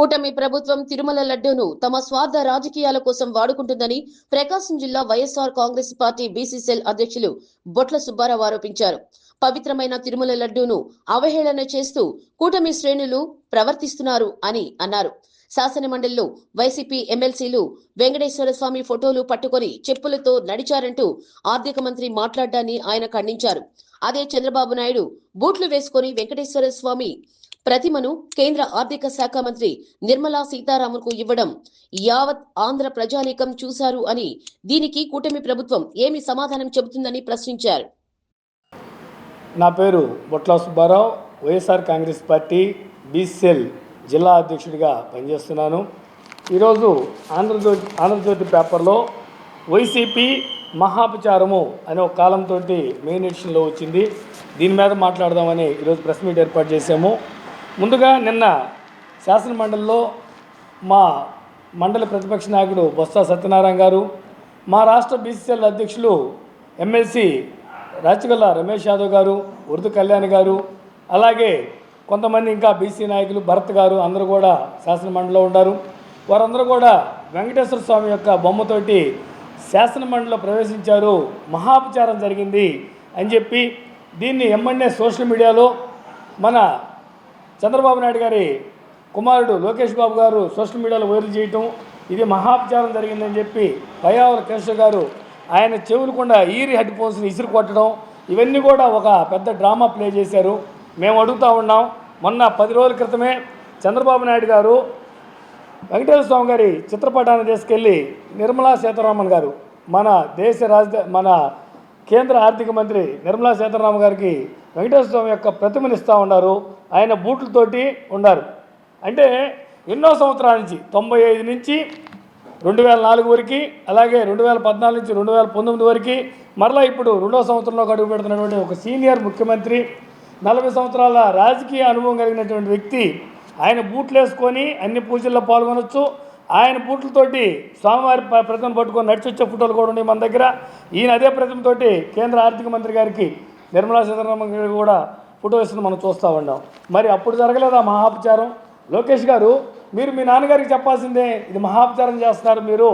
కూటమి ప్రభుత్వం తిరుమల లడ్డూను తమ స్వార్థ రాజకీయాల కోసం వాడుకుంటుందని ప్రకాశం జిల్లా వైఎస్ఆర్ కాంగ్రెస్ పార్టీ బీసీసీఎల్ అధ్యక్షులు బొట్ల సుబ్బారావు ఆరోపించారు. పవిత్రమైన తిరుమల లడ్డూను అవహేళన చేస్తూ కూటమి శ్రేణులు ప్రవర్తిస్తున్నారు అని అన్నారు. శాసనమండలిలో వైసీపీ ఎమ్మెల్సీలు వెంకటేశ్వర స్వామి ఫోటోలు పట్టుకొని చెప్పులతో నడిచారంటూ ఆర్థిక మంత్రి మాట్లాడ్డాన్ని ఆయన ఖండించారు. అదే చంద్రబాబు నాయుడు బూట్లు వేసుకొని వెంకటేశ్వర స్వామి ప్రతిమను కేంద్ర ఆర్థిక శాఖ మంత్రి నిర్మలా సీతారామన్కు ఇవ్వడం యావత్ ఆంధ్ర ప్రజానీకం చూశారు అని దీనికి కూటమి ప్రభుత్వం ఏమి సమాధానం చెబుతుందని ప్రశ్నించారు. నా పేరు Botla Subbarao YSR Congress party BCL జిల్లా అధ్యక్షుడిగా పనిచేస్తున్నాను. ఈరోజు ఆంధ్రజ్యోతి ఆంధ్రజ్యోతి పేపర్లో వైసీపీ మహాపచారము అనే ఒక కాలంతో మెయిన్ ఎడిషన్లో వచ్చింది. దీని మీద మాట్లాడదామని ఈరోజు ప్రెస్ మీట్ ఏర్పాటు చేశాము. ముందుగా నిన్న శాసన మండలిలో మా మండలి ప్రతిపక్ష నాయకుడు బొత్స సత్యనారాయణ గారు మా రాష్ట్ర బీసీఎల్ అధ్యక్షులు ఎమ్మెల్సీ రాచగల్ల రమేష్ యాదవ్ గారు ఉర్దు కళ్యాణ్ గారు అలాగే కొంతమంది ఇంకా బీసీ నాయకులు భరత్ గారు అందరూ కూడా శాసనమండలిలో ఉన్నారు. వారందరూ కూడా వెంకటేశ్వర స్వామి యొక్క బొమ్మతోటి శాసన మండలిలో ప్రవేశించారు. మహాపచారం జరిగింది అని చెప్పి దీన్ని ఎమ్మెన్యే సోషల్ మీడియాలో మన చంద్రబాబు నాయుడు గారి కుమారుడు లోకేష్ బాబు గారు సోషల్ మీడియాలో వైరల్ చేయటం ఇది మహాపచారం జరిగిందని చెప్పి పయ్యావుల కేశవ్ గారు ఆయన చెవులకుండా ఈరి హెడ్ ఫోన్స్ని ఇసురు కొట్టడం ఇవన్నీ కూడా ఒక పెద్ద డ్రామా ప్లే చేశారు. మేము అడుగుతూ ఉన్నాం. మొన్న పది రోజుల క్రితమే చంద్రబాబు నాయుడు గారు వెంకటేశ్వర స్వామి గారి చిత్రపటాన్ని తీసుకెళ్ళి నిర్మలా సీతారామన్ గారు మన దేశ రాజధాని మన కేంద్ర ఆర్థిక మంత్రి నిర్మలా సీతారామన్ గారికి వెంకటేశ్వర స్వామి యొక్క ప్రతిమను ఇస్తూ ఉన్నారు. ఆయన బూట్లతోటి ఉన్నారు. అంటే ఎన్నో సంవత్సరాల నుంచి తొంభై ఐదు నుంచి రెండు వేల నాలుగు వరకు అలాగే రెండు వేల పద్నాలుగు నుంచి రెండు వేల పంతొమ్మిది వరకు మరలా ఇప్పుడు రెండో సంవత్సరంలో అడుగు పెడుతున్నటువంటి ఒక సీనియర్ ముఖ్యమంత్రి నలభై సంవత్సరాల రాజకీయ అనుభవం కలిగినటువంటి వ్యక్తి ఆయన బూట్లు వేసుకొని అన్ని పూజల్లో పాల్గొనొచ్చు ఆయన బూట్లతోటి స్వామివారి ప్రతిమను పట్టుకొని నడిచి వచ్చే ఫోటోలు కూడా ఉన్నాయి మన దగ్గర. ఈయన అదే ప్రతిమతోటి కేంద్ర ఆర్థిక మంత్రి గారికి నిర్మలా సీతారామన్ గారికి కూడా ఫోటో వేస్తుంది మనం చూస్తూ ఉన్నాం. మరి అప్పుడు జరగలేదా మహాపచారం? లోకేష్ గారు మీరు మీ నాన్నగారికి చెప్పాల్సిందే ఇది మహాపచారం చేస్తున్నారు మీరు.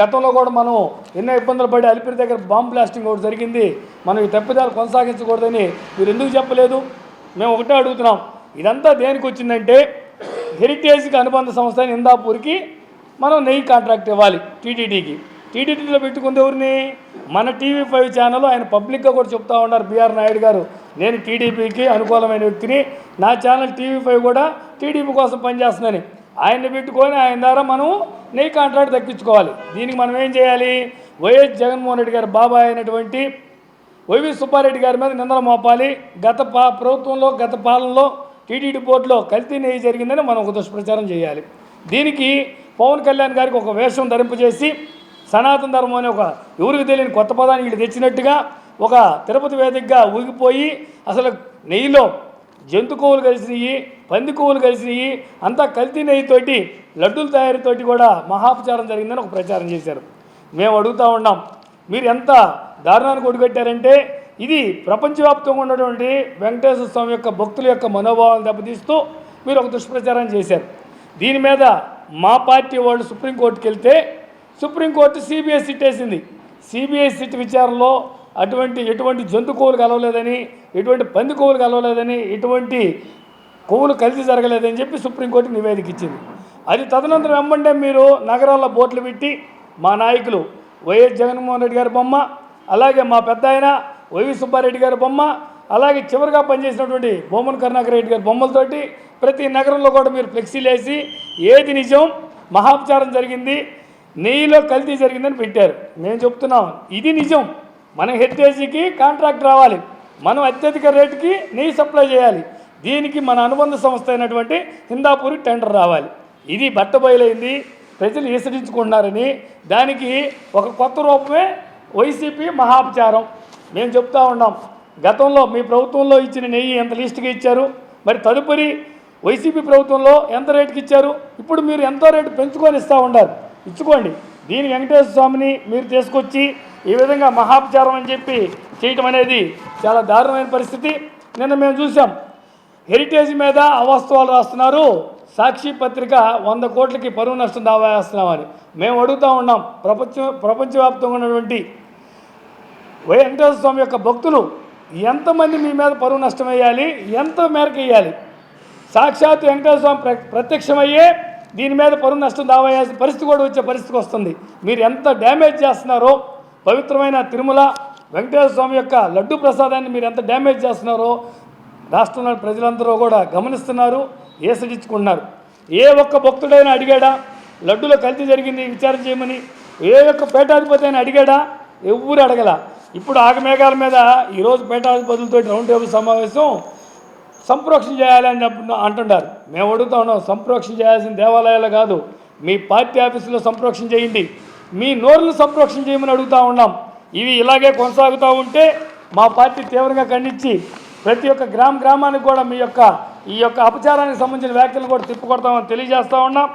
గతంలో కూడా మనం ఎన్నో ఇబ్బందులు పడి అలిపిరి దగ్గర బాంబు బ్లాస్టింగ్ ఒకటి జరిగింది. మనం ఈ తప్పిదాలు కొనసాగించకూడదని మీరు ఎందుకు చెప్పలేదు? మేము ఒకటే అడుగుతున్నాం. ఇదంతా దేనికి వచ్చిందంటే హెరిటేజ్కి అనుబంధ సంస్థ అయిన ఇందాపూర్కి మనం నెయ్యి కాంట్రాక్ట్ ఇవ్వాలి టీటీడీకి. టీటీడీలో పెట్టుకుంది ఎవరిని? మన టీవీ ఫైవ్ ఛానల్ ఆయన పబ్లిక్గా కూడా చెప్తా ఉన్నారు బీఆర్ నాయుడు గారు. నేను టీడీపీకి అనుకూలమైన వ్యక్తిని. నా ఛానల్ టీవీ ఫైవ్ కూడా టీడీపీ కోసం పనిచేస్తుందని. ఆయన్ని పెట్టుకొని ఆయన ద్వారా మనం నెయ్యి కాంట్రాక్ట్ దక్కించుకోవాలి దీనికి మనం ఏం చేయాలి? వైఎస్ జగన్మోహన్ రెడ్డి గారు బాబాయ్ అయినటువంటి వైవి సుబ్బారెడ్డి గారి మీద నిందలు మోపాలి. గత పా ప్రభుత్వంలో గత పాలనలో టీటీడీ బోర్డులో కల్తీ నెయ్యి జరిగిందని మనం ఒక దుష్ప్రచారం చేయాలి. దీనికి పవన్ కళ్యాణ్ గారికి ఒక వేషం ధరింపజేసి సనాతన ధర్మం అనే ఒక ఎవరికి తెలియని కొత్త పదాన్ని వీళ్ళు తెచ్చినట్టుగా ఒక తిరుపతి వేదికగా ఊగిపోయి అసలు నెయ్యిలో జంతు కొవ్వులు కలిసినవి పంది కొవ్వులు కలిసినవి అంతా కల్తీ నెయ్యితోటి లడ్డూల తయారీతోటి కూడా మహాపచారం జరిగిందని ఒక ప్రచారం చేశారు. మేము అడుగుతూ ఉన్నాం మీరు ఎంత దారుణానికి ఒడిగట్టారంటే ఇది ప్రపంచవ్యాప్తంగా ఉన్నటువంటి వెంకటేశ్వర స్వామి యొక్క భక్తుల యొక్క మనోభావాలను దెబ్బతీస్తూ మీరు ఒక దుష్ప్రచారం చేశారు. దీని మీద మా పార్టీ వాళ్ళు సుప్రీంకోర్టుకి వెళ్తే సుప్రీంకోర్టు సిబిఐ సిట్ వేసింది. సిబిఐ సిట్ విచారణలో అటువంటి ఎటువంటి జంతు కొవ్వులు కలవలేదని ఎటువంటి పంది కొవ్వులు కలవలేదని ఎటువంటి కొవ్వులు కలిసి జరగలేదని చెప్పి సుప్రీంకోర్టు నివేదిక ఇచ్చింది. అది తదనంతరం వెంబడే మీరు నగరాల్లో బోట్లు పెట్టి మా నాయకులు వైఎస్ జగన్మోహన్ రెడ్డి గారి బొమ్మ అలాగే మా పెద్ద ఆయన వైవి సుబ్బారెడ్డి గారి బొమ్మ అలాగే చివరిగా పనిచేసినటువంటి బొమ్మన్ కరుణాకర్ రెడ్డి గారి బొమ్మలతోటి ప్రతి నగరంలో కూడా మీరు ఫ్లెక్సీలు వేసి ఏది నిజం మహాపచారం జరిగింది నెయ్యిలో కల్తీ జరిగిందని పెట్టారు. మేము చెప్తున్నాం ఇది నిజం. మన హెరిటేజీకి కాంట్రాక్ట్ రావాలి. మనం అత్యధిక రేటుకి నెయ్యి సప్లై చేయాలి. దీనికి మన అనుబంధ సంస్థ అయినటువంటి హిందాపూర్ టెండర్ రావాలి. ఇది బట్టబయలైంది ప్రజలు విసరించుకుంటున్నారని దానికి ఒక కొత్త రూపమే వైసీపీ మహాపచారం మేము చెప్తా ఉన్నాం గతంలో మీ ప్రభుత్వంలో ఇచ్చిన నెయ్యి ఎంత లిస్టుగా ఇచ్చారు? మరి తదుపరి వైసీపీ ప్రభుత్వంలో ఎంత రేటుకి ఇచ్చారు? ఇప్పుడు మీరు ఎంతో రేటు పెంచుకొని ఇస్తూ ఉండారు ఇచ్చుకోండి. దీని వెంకటేశ్వర స్వామిని మీరు తీసుకొచ్చి ఈ విధంగా మహాపచారం అని చెప్పి చేయటం అనేది చాలా దారుణమైన పరిస్థితి. నిన్న మేము చూసాం హెరిటేజ్ మీద అవాస్తవాలు రాస్తున్నారు. సాక్షి పత్రిక వంద కోట్లకి పరువు నష్టం దావా వేస్తున్నామని. మేము అడుగుతూ ఉన్నాం. ప్రపంచ ప్రపంచవ్యాప్తంగా ఉన్నటువంటి వెంకటేశ్వర స్వామి యొక్క భక్తులు ఎంతమంది మీ మీద పరువు నష్టం వేయాలి? ఎంత మేరకు వేయాలి? సాక్షాత్ వెంకటేశ్వర స్వామి ప్ర ప్రత్యక్షమయ్యే దీని మీద పరువు నష్టం దావా పరిస్థితి కూడా వచ్చే పరిస్థితికి వస్తుంది. మీరు ఎంత డ్యామేజ్ చేస్తున్నారో పవిత్రమైన తిరుమల వెంకటేశ్వర స్వామి యొక్క లడ్డు ప్రసాదాన్ని మీరు ఎంత డ్యామేజ్ చేస్తున్నారో రాష్ట్రంలోని ప్రజలందరూ కూడా గమనిస్తున్నారు ఏసడించుకుంటున్నారు ఏ ఒక్క భక్తుడైనా అడిగాడా లడ్డులో కల్తీ జరిగింది విచారణ చేయమని? ఏ ఒక్క పేటాధిపతి అయినా అడిగాడా? ఎవ్వరు అడగల. ఇప్పుడు ఆగమేఘాల మీద ఈరోజు పేటాధిపతులతో రౌండ్ టేబుల్ సమావేశం సంప్రోక్షణ చేయాలని చెప్పి అంటున్నారు. మేము అడుగుతా ఉన్నాం సంప్రోక్షణ చేయాల్సిన దేవాలయాలు కాదు. మీ పార్టీ ఆఫీసులో సంప్రోక్షణ చేయండి. మీ నోరును సంప్రోక్షణ చేయమని అడుగుతా ఉన్నాం. ఇవి ఇలాగే కొనసాగుతూ ఉంటే మా పార్టీ తీవ్రంగా ఖండించి ప్రతి ఒక్క గ్రామ గ్రామానికి కూడా మీ యొక్క ఈ యొక్క అపచారానికి సంబంధించిన వ్యాఖ్యలు కూడా తిప్పుకొడతామని తెలియజేస్తూ ఉన్నాం.